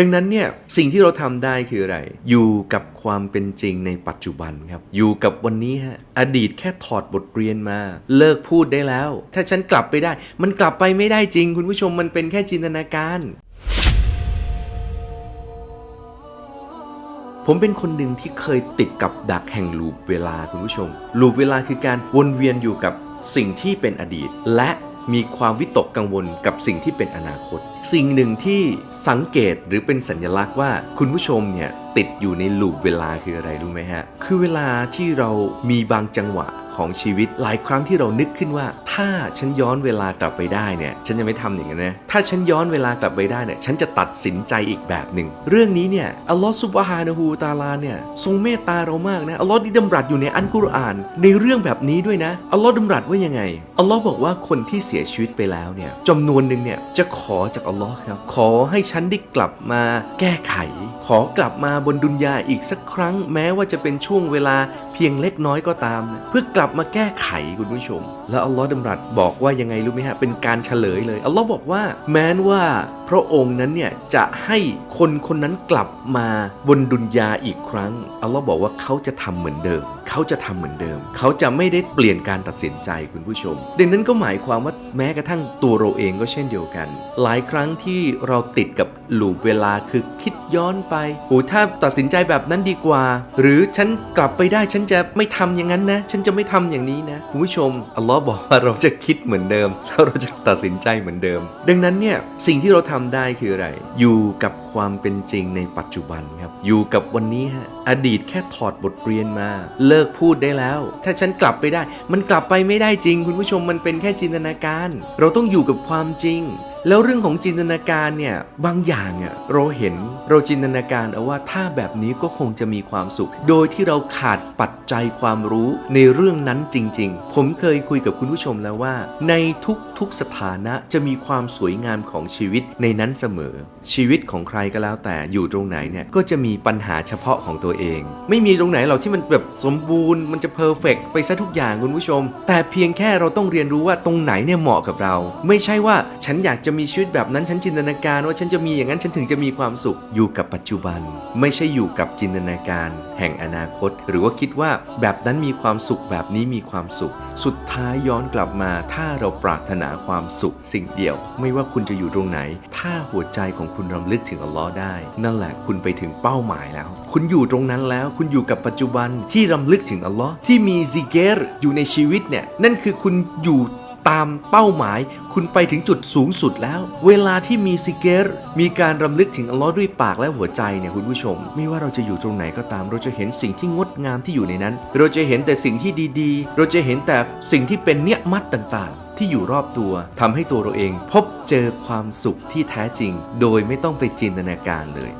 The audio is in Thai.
ดังนั้นเนี่ยสิ่งที่เราทำได้คืออะไร อยู่กับความเป็นจริงในปัจจุบันครับ อยู่กับวันนี้ฮะ อดีตแค่ถอดบทเรียนมา เลิกพูดได้แล้ว ถ้าฉันกลับไปได้ มันกลับไปไม่ได้จริง คุณผู้ชมมันเป็นแค่จินตนาการ ผมเป็นคนหนึ่งที่เคยติดกับดักแห่งลูปเวลาคุณผู้ชม ลูปเวลาคือการวนเวียนอยู่กับสิ่งที่เป็นอดีต และ มีความวิตกกังวลกับสิ่งที่เป็นอนาคต สิ่งหนึ่งที่สังเกตหรือเป็นสัญลักษณ์ว่าคุณผู้ชมเนี่ยติดอยู่ในลูปเวลาคืออะไรรู้ไหมฮะ คือเวลาที่เรามีบางจังหวะ ของชีวิตหลายครั้งที่เรานึกขึ้นว่า ถ้าฉันย้อนเวลากลับไปได้เนี่ยฉันจะไม่ทำอย่างนั้นนะถ้าฉันย้อนเวลากลับไปได้เนี่ยฉันจะตัดสินใจอีกแบบหนึ่งเรื่องนี้เนี่ยอัลลอฮฺซุบฮานะฮูตะอาลาเนี่ยทรงเมตตาเรามากนะอัลลอฮ์ได้ดำรัสอยู่ในอันกุรอาน ในเรื่องแบบนี้ด้วยนะอัลลอฮ์ดำรัสว่ายังไงอัลลอฮ์บอกว่าคนที่เสียชีวิตไปแล้วเนี่ยจำนวนหนึ่งเนี่ยจะขอจากอัลลอฮ์ครับขอให้ฉันได้กลับมาแก้ไข ขอกลับมาบนดุนยาอีกสักครั้ง แม้ว่าจะเป็นช่วงเวลาเพียงเล็กน้อยก็ตาม เพื่อกลับมาแก้ไขคุณผู้ชม แล้วอัลลอฮ์ดำรัสบอกว่ายังไงรู้ไหมฮะ เป็นการเฉลยเลย อัลลอฮ์บอกว่า แม้นว่าพระองค์นั้นเนี่ยจะให้คนคนนั้นกลับมาบนดุนยาอีกครั้ง อัลลอฮ์บอกว่าเขาจะทำเหมือนเดิม เขาจะทำเหมือนเดิม เขาจะไม่ได้เปลี่ยนการตัดสินใจคุณผู้ชม ดังนั้นก็หมายความว่า แม้กระทั่งตัวเราเองก็เช่นเดียวกัน หลายครั้งที่เราติดกับลูปเวลาคือคิดย้อนไปโอ้ถ้าตัดสินใจแบบนั้นดีกว่า หรือฉันกลับไปได้ฉันจะไม่ทำอย่างนั้นนะ ฉันจะไม่ทำอย่างนี้นะคุณผู้ชมอัลลอฮ์บอกว่าเราจะคิดเหมือนเดิมแล้วเราจะตัดสินใจเหมือนเดิม ดังนั้นเนี่ยสิ่งที่เราทำได้คืออะไร อยู่กับความเป็นจริงในปัจจุบันครับ อยู่กับวันนี้ฮะ อดีตแค่ถอดบทเรียนมา เลิกพูดได้แล้ว ถ้าฉันกลับไปได้ มันกลับไปไม่ได้จริง คุณผู้ชมมันเป็นแค่จินตนาการ เราต้องอยู่กับความจริงแล้วเรื่องของจินตนาการเนี่ยบางอย่างอะเราเห็นเราจินตนาการเอาว่าถ้าแบบนี้ก็คงจะมีความสุข โดยที่เราขาดปัจจัยความรู้ในเรื่องนั้นจริง ๆ ผมเคยคุยกับคุณผู้ชมแล้วว่า ในทุกๆสถานะจะมีความสวยงามของชีวิตในนั้นเสมอ ชีวิตของใครก็แล้วแต่อยู่ตรงไหนเนี่ยก็จะมีปัญหาเฉพาะของตัวเอง ไม่มีตรงไหนหรอกที่มันแบบสมบูรณ์มันจะเพอร์เฟกไปซะทุกอย่างคุณผู้ชม แต่เพียงแค่เราต้องเรียนรู้ว่าตรงไหนเนี่ยเหมาะกับเรา ไม่ใช่ว่าฉันอยากจะจะมีชีวิตแบบนั้นฉันจินตนาการว่าฉันจะมีอย่างนั้นฉันถึงจะมีความสุขอยู่กับปัจจุบัน ไม่ใช่อยู่กับจินตนาการ แห่งอนาคต หรือว่าคิดว่าแบบนั้นมีความสุขแบบนี้มีความสุข สุดท้ายย้อนกลับมาถ้าเราปรารถนาความสุขสิ่งเดียว ไม่ว่าคุณจะอยู่ตรงไหน ถ้าหัวใจของคุณรำลึกถึงอัลลอฮ์ได้ นั่นแหละคุณไปถึงเป้าหมายแล้ว คุณอยู่ตรงนั้นแล้ว คุณอยู่กับปัจจุบันที่รำลึกถึงอัลลอฮ์ที่มีซิกเกรอยู่ในชีวิตเนี่ยนั่นคือคุณอยู่ ตามเป้าหมาย คุณไปถึงจุดสูงสุดแล้ว เวลาที่มีซิกเกรมีการรำลึกถึงอัลลอฮ์ด้วยปากและหัวใจเนี่ยคุณผู้ชม ไม่ว่าเราจะอยู่ตรงไหนก็ตาม เราจะเห็นสิ่งที่งดงามที่อยู่ในนั้น เราจะเห็นแต่สิ่งที่ดีๆ เราจะเห็นแต่สิ่งที่เป็นเนียมัดต่างๆ ที่อยู่รอบตัวทำให้ตัวเราเอง พบเจอความสุขที่แท้จริง โดยไม่ต้องไปจินตนาการเลย